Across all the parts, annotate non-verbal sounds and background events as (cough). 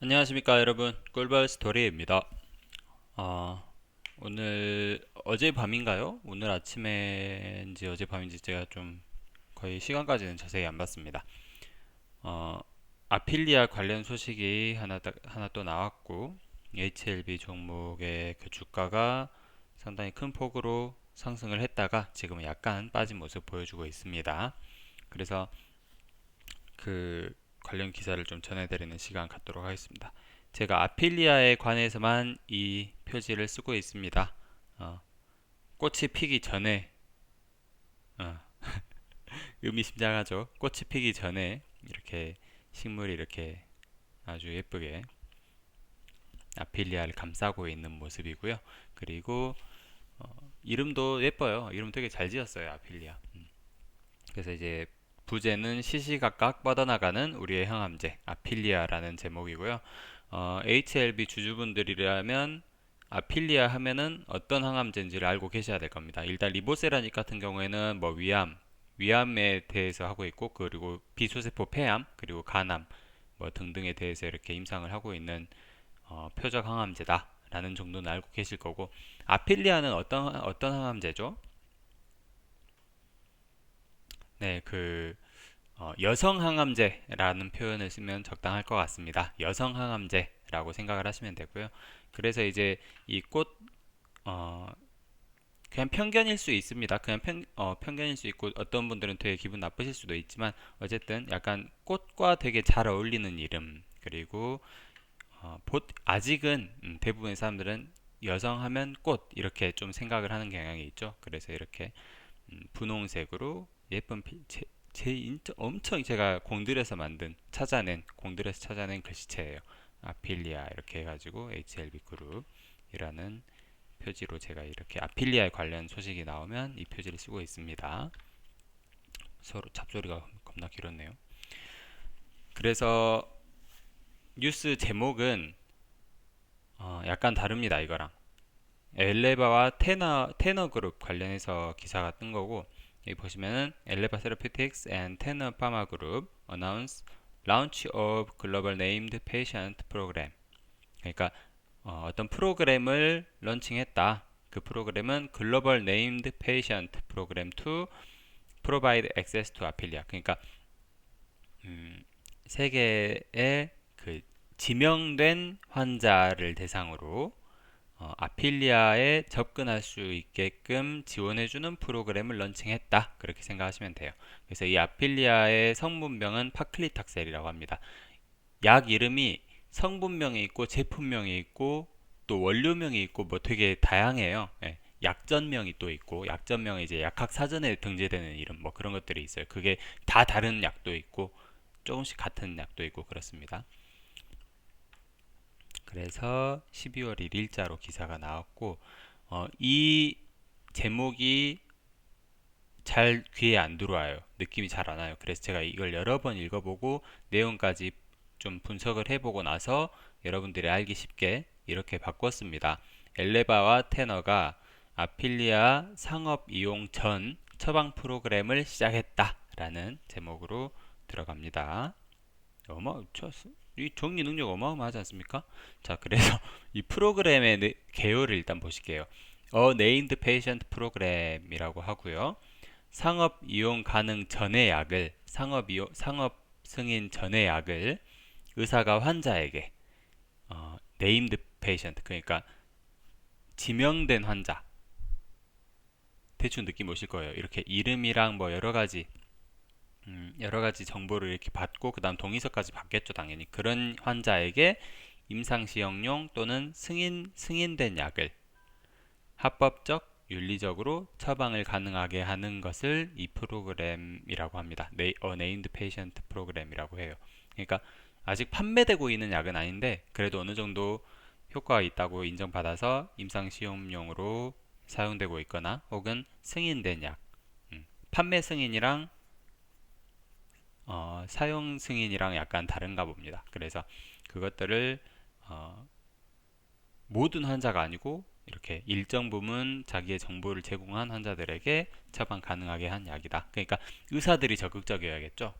안녕하십니까 여러분. 꿀벌 스토리입니다. 어, 오늘 어젯밤인가요? 오늘 아침에인지 어젯밤인지 제가 좀 거의 시간까지는 자세히 안 봤습니다. 어, 아필리아 관련 소식이 하나, 딱- 하나 또 나왔고 HLB 종목의 그 주가가 상당히 큰 폭으로 상승을 했다가 지금은 약간 빠진 모습 보여주고 있습니다. 그래서 그 관련 기사를 좀 전해드리는 시간 갖도록 하겠습니다. 제가 아필리아에 관해서만 이 표지를 쓰고 있습니다. 어, 꽃이 피기 전에 어, (laughs) 의미심장하죠. 꽃이 피기 전에 이렇게 식물이 이렇게 아주 예쁘게 아필리아를 감싸고 있는 모습이고요. 그리고 어, 이름도 예뻐요. 이름 되게 잘 지었어요. 아필리아. 음. 그래서 이제 부제는 시시각각 뻗어나가는 우리의 항암제 아필리아라는 제목이고요. 어, HLB 주주분들이라면 아필리아 하면은 어떤 항암제인지를 알고 계셔야 될 겁니다. 일단 리보세라닉 같은 경우에는 뭐 위암, 위암에 대해서 하고 있고 그리고 비수세포 폐암 그리고 간암 뭐 등등에 대해서 이렇게 임상을 하고 있는 어, 표적 항암제다라는 정도는 알고 계실 거고 아필리아는 어떤 어떤 항암제죠? 네, 그 어, 여성 항암제라는 표현을 쓰면 적당할 것 같습니다. 여성 항암제라고 생각을 하시면 되고요. 그래서 이제 이 꽃, 어, 그냥 편견일 수 있습니다. 그냥 편, 어, 편견일 수 있고 어떤 분들은 되게 기분 나쁘실 수도 있지만 어쨌든 약간 꽃과 되게 잘 어울리는 이름 그리고 어, 보, 아직은 음, 대부분의 사람들은 여성 하면 꽃 이렇게 좀 생각을 하는 경향이 있죠. 그래서 이렇게 음, 분홍색으로 예쁜 피, 제, 제 인터, 엄청 제가 공들여서 만든 찾아낸 공들여서 찾아낸 글씨체예요. 아필리아 이렇게 해가지고 HLB 그룹이라는 표지로 제가 이렇게 아필리아 관련 소식이 나오면 이 표지를 쓰고 있습니다. 서로 잡소리가 겁나 길었네요. 그래서 뉴스 제목은 어, 약간 다릅니다. 이거랑 엘레바와 테너 테너 그룹 관련해서 기사가 뜬 거고 여기 보시면은 엘레바 세라피틱스 앤 테너 파마 그룹 announce launch of global named. 그러니까 어, 떤 프로그램을 런칭했다. 그 프로그램은 글로벌 네임드 페이션트 프로그램 to provide access to 아필리아. 그러니까 음, 세계의 그 지명된 환자를 대상으로 어, 아필리아에 접근할 수 있게끔 지원해주는 프로그램을 런칭했다. 그렇게 생각하시면 돼요. 그래서 이 아필리아의 성분명은 파클리탁셀이라고 합니다. 약 이름이 성분명이 있고 제품명이 있고 또 원료명이 있고 뭐 되게 다양해요. 예. 약전명이 또 있고 약전명이 이제 약학 사전에 등재되는 이름 뭐 그런 것들이 있어요. 그게 다 다른 약도 있고 조금씩 같은 약도 있고 그렇습니다. 그래서 12월 1일자로 기사가 나왔고 어, 이 제목이 잘 귀에 안 들어와요. 느낌이 잘 안 와요. 그래서 제가 이걸 여러 번 읽어보고 내용까지 좀 분석을 해보고 나서 여러분들이 알기 쉽게 이렇게 바꿨습니다. 엘레바와 테너가 아필리아 상업 이용 전 처방 프로그램을 시작했다라는 제목으로 들어갑니다. 어마, 이 정리 능력 어마어마하지 않습니까? 자, 그래서 (laughs) 이 프로그램의 네- 개요를 일단 보실게요. 어 네임드 페이션트 프로그램이라고 하고요. 상업 이용 가능 전의 약을 상업 이용 상업 승인 전의 약을 의사가 환자에게 어, 네임드 페이션트 그러니까 지명된 환자 대충 느낌 오실 거예요. 이렇게 이름이랑 뭐 여러 가지 음, 여러 가지 정보를 이렇게 받고 그다음 동의서까지 받겠죠, 당연히. 그런 환자에게 임상시험용 또는 승인 승인된 약을 합법적 윤리적으로 처방을 가능하게 하는 것을 이 프로그램이라고 합니다. 네, 어, 네임드 페이션트 프로그램이라고 해요. 그러니까 아직 판매되고 있는 약은 아닌데 그래도 어느 정도 효과가 있다고 인정받아서 임상 시험용으로 사용되고 있거나 혹은 승인된 약, 음, 판매 승인이랑 어, 사용 승인이랑 약간 다른가 봅니다. 그래서 그것들을 어, 모든 환자가 아니고 이렇게 일정 부분 자기의 정보를 제공한 환자들에게 처방 가능하게 한 약이다. 그러니까 의사들이 적극적이어야겠죠.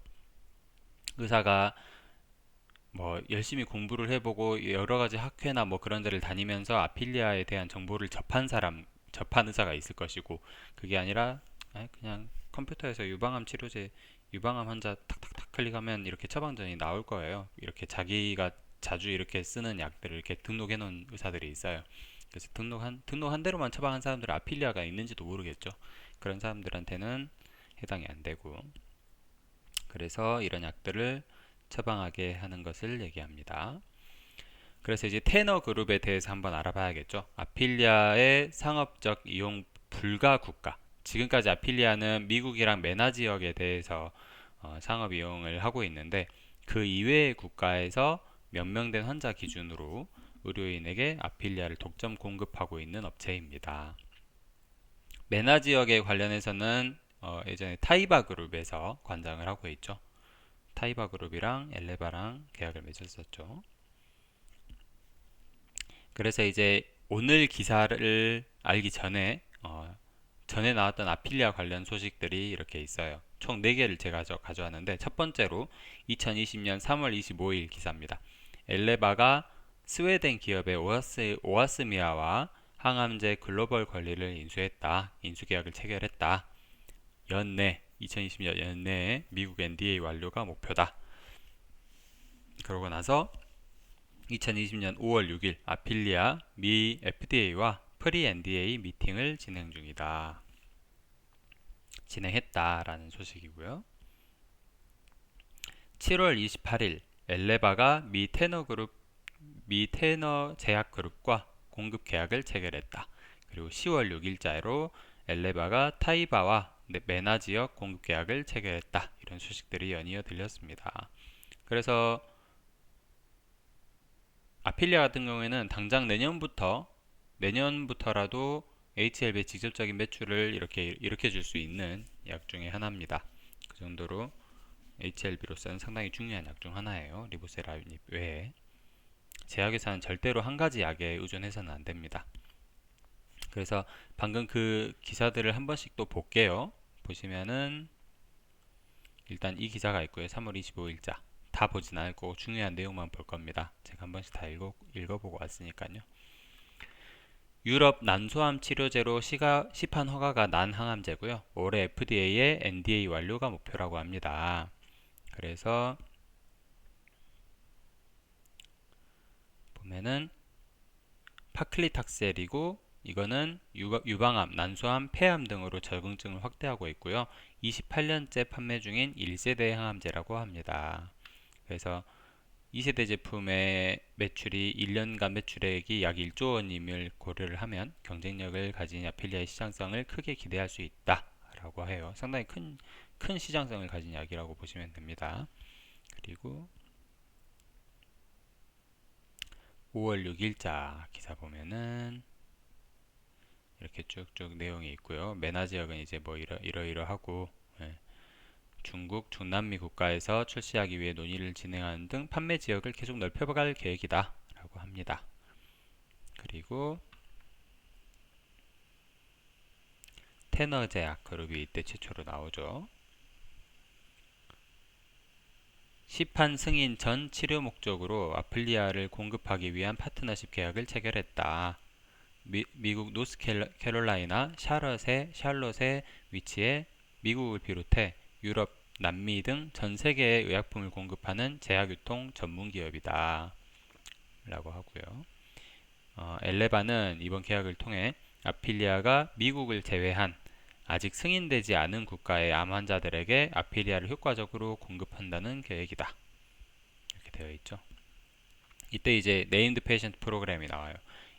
의사가 뭐 열심히 공부를 해보고 여러 가지 학회나 뭐 그런 데를 다니면서 아필리아에 대한 정보를 접한 사람, 접한 의사가 있을 것이고 그게 아니라 아이, 그냥 컴퓨터에서 유방암 치료제, 유방암 환자 탁탁탁 클릭하면 이렇게 처방전이 나올 거예요. 이렇게 자기가 자주 이렇게 쓰는 약들을 이렇게 등록해 놓은 의사들이 있어요. 그래서 등록한 등록한 대로만 처방한 사람들은 아필리아가 있는지도 모르겠죠. 그런 사람들한테는 해당이 안 되고 그래서 이런 약들을 처방하게 하는 것을 얘기합니다. 그래서 이제 테너 그룹에 대해서 한번 알아봐야겠죠. 아필리아의 상업적 이용 불가 국가. 지금까지 아필리아는 미국이랑 메나 지역에 대해서 어, 상업 이용을 하고 있는데 그 이외의 국가에서 명명된 환자 기준으로 의료인에게 아필리아를 독점 공급하고 있는 업체입니다. 메나 지역에 관련해서는 어, 예전에 타이바 그룹에서 관장을 하고 있죠. 타이바 그룹이랑 엘레바랑 계약을 맺었었죠. 그래서 이제 오늘 기사를 알기 전에 어, 전에 나왔던 아필리아 관련 소식들이 이렇게 있어요. 총 4개를 제가 가져왔는데 첫 번째로 2020년 3월 25일 기사입니다. 엘레바가 스웨덴 기업의 오아스, 오아스미아와 항암제 글로벌 권리를 인수했다. 인수계약을 체결했다. 연내 2020년 연내에 미국 NDA 완료가 목표다. 그러고 나서 2020년 5월 6일 아필리아 미 FDA와 프리 NDA 미팅을 진행 중이다. 진행했다라는 소식이고요. 7월 28일 엘레바가 미 테너 그룹 미 테너 제약 그룹과 공급 계약을 체결했다. 그리고 10월 6일자로 엘레바가 타이바와 메나 지역 공급 계약을 체결했다. 이런 소식들이 연이어 들렸습니다. 그래서 아필리아 같은 경우에는 당장 내년부터 내년부터라도 HLB의 직접적인 매출을 이렇게 일으켜 줄 수 있는 약 중에 하나입니다. 그 정도로 HLB로서는 상당히 중요한 약 중 하나예요. 리보세라닙 외에 제약회사는 절대로 한 가지 약에 의존해서는 안 됩니다. 그래서 방금 그 기사들을 한 번씩 또 볼게요. 보시면은 일단 이 기사가 있고요. 3월 25일자 다 보진 않을 거고 중요한 내용만 볼 겁니다. 제가 한 번씩 다 읽어, 읽어보고 왔으니까요. 유럽 난소암 치료제로 시가, 시판 허가가 난 항암제고요. 올해 FDA의 NDA 완료가 목표라고 합니다. 그래서 보면은 파클리탁셀이고 이거는 유방암, 난소암, 폐암 등으로 적응증을 확대하고 있고요. 28년째 판매 중인 1세대 항암제라고 합니다. 그래서 2세대 제품의 매출이 1년간 매출액이 약 1조 원임을 고려를 하면 경쟁력을 가진 아필리아의 시장성을 크게 기대할 수 있다라고 해요. 상당히 큰, 큰 시장성을 가진 약이라고 보시면 됩니다. 그리고 5월 6일자 기사 보면은 이렇게 쭉쭉 내용이 있고요. 메나 지역은 이제 뭐 이러, 이러이러하고 예. 중국, 중남미 국가에서 출시하기 위해 논의를 진행하는 등 판매 지역을 계속 넓혀갈 계획이다 라고 합니다. 그리고 테너 제약 그룹이 이때 최초로 나오죠. 시판 승인 전 치료 목적으로 아플리아를 공급하기 위한 파트너십 계약을 체결했다. 미, 국 노스캐롤라이나 샤럿의 샬롯에 위치해 미국을 비롯해 유럽, 남미 등 전 세계의 의약품을 공급하는 제약유통 전문 기업이다. 라고 하고요. 어, 엘레바는 이번 계약을 통해 아필리아가 미국을 제외한 아직 승인되지 않은 국가의 암 환자들에게 아필리아를 효과적으로 공급한다는 계획이다. 이렇게 되어 있죠. 이때 이제 네임드 페이션트 프로그램이 나와요.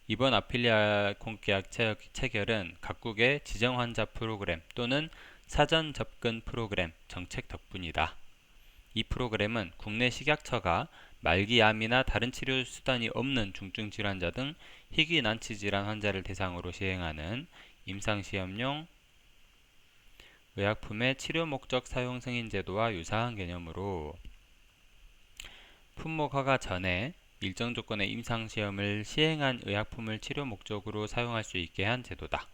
이번 아필리아 공계약 체결은 각국의 지정 환자 프로그램 또는 사전 접근 프로그램 정책 덕분이다. 이 프로그램은 국내 식약처가 말기암이나 다른 치료 수단이 없는 중증 질환자 등 희귀 난치 질환 환자를 대상으로 시행하는 임상 시험용 의약품의 치료 목적 사용 승인 제도와 유사한 개념으로 품목 허가 전에 일정 조건의 임상 시험을 시행한 의약품을 치료 목적으로 사용할 수 있게 한 제도다.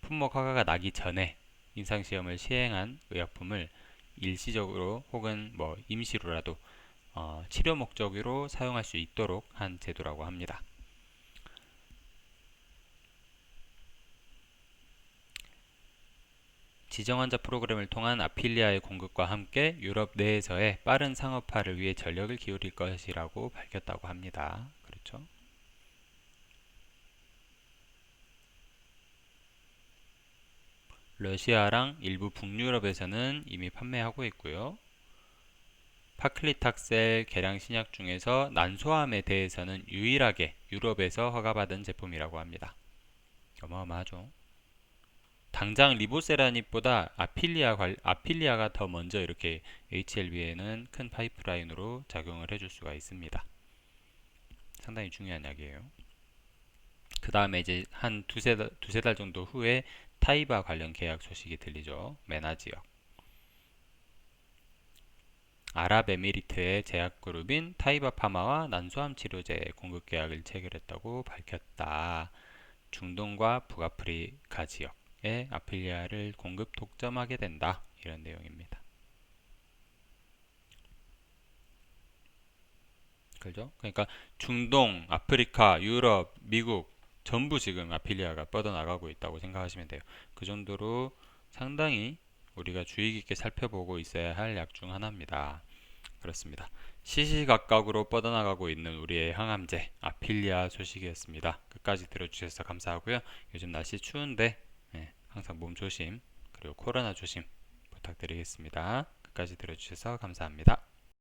품목 허가가 나기 전에 임상시험을 시행한 의약품을 일시적으로 혹은 뭐 임시로라도 어, 치료 목적으로 사용할 수 있도록 한 제도라고 합니다. 지정 환자 프로그램을 통한 아필리아의 공급과 함께 유럽 내에서의 빠른 상업화를 위해 전력을 기울일 것이라고 밝혔다고 합니다. 그렇죠? 러시아랑 일부 북유럽에서는 이미 판매하고 있고요. 파클리탁셀 계량 신약 중에서 난소암에 대해서는 유일하게 유럽에서 허가받은 제품이라고 합니다. 어마어마하죠. 당장 리보세라닙보다 아필리아 관, 아필리아가 더 먼저 이렇게 HLB에는 큰 파이프라인으로 작용을 해줄 수가 있습니다. 상당히 중요한 약이에요. 그 다음에 이제 한 두세 달, 두세 달 정도 후에 타이바 관련 계약 소식이 들리죠. 메나 지역. 아랍에미리트의 제약그룹인 타이바 파마와 난소암 치료제 공급 계약을 체결했다고 밝혔다. 중동과 북아프리카 지역에 아필리아를 공급 독점하게 된다. 이런 내용입니다. 그죠? 그러니까 중동, 아프리카, 유럽, 미국 전부 지금 아필리아가 뻗어나가고 있다고 생각하시면 돼요. 그 정도로 상당히 우리가 주의 깊게 살펴보고 있어야 할 약 중 하나입니다. 그렇습니다. 시시각각으로 뻗어나가고 있는 우리의 항암제 아필리아 소식이었습니다. 끝까지 들어주셔서 감사하고요. 요즘 날씨 추운데 네, 항상 몸 조심 그리고 코로나 조심 부탁드리겠습니다. 끝까지 들어주셔서 감사합니다.